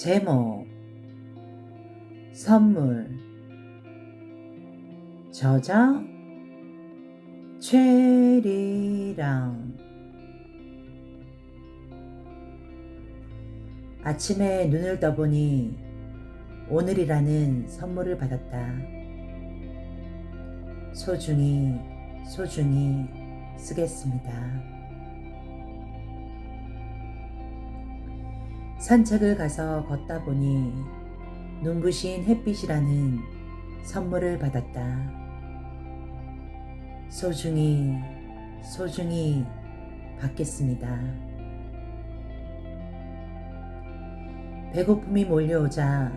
제목 선물 저자 최리랑 아침에 눈을 떠보니 오늘이라는 선물을 받았다. 소중히 소중히 쓰겠습니다. 산책을 가서 걷다 보니 눈부신 햇빛이라는 선물을 받았다. 소중히, 소중히 받겠습니다. 배고픔이 몰려오자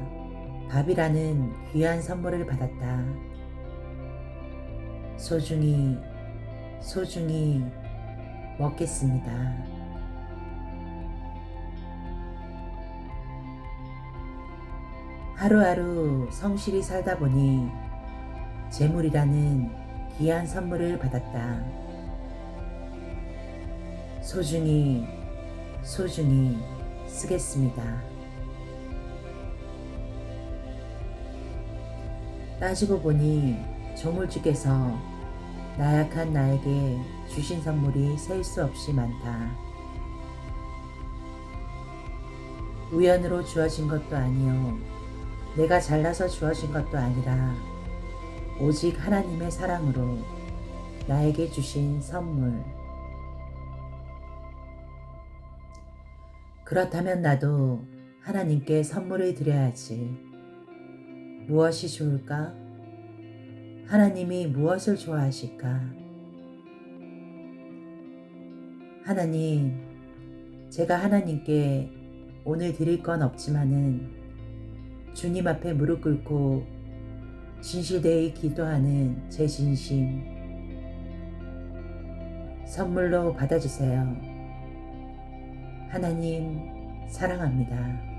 밥이라는 귀한 선물을 받았다. 소중히, 소중히 먹겠습니다. 하루하루 성실히 살다 보니 재물이라는 귀한 선물을 받았다. 소중히, 소중히 쓰겠습니다. 따지고 보니 조물주께서 나약한 나에게 주신 선물이 셀 수 없이 많다. 우연으로 주어진 것도 아니요. 내가 잘나서 주어진 것도 아니라 오직 하나님의 사랑으로 나에게 주신 선물. 그렇다면 나도 하나님께 선물을 드려야지. 무엇이 좋을까? 하나님이 무엇을 좋아하실까? 하나님, 제가 하나님께 오늘 드릴 건 없지만은 주님 앞에 무릎 꿇고 진실되이 기도하는 제 진심 선물로 받아주세요. 하나님 사랑합니다.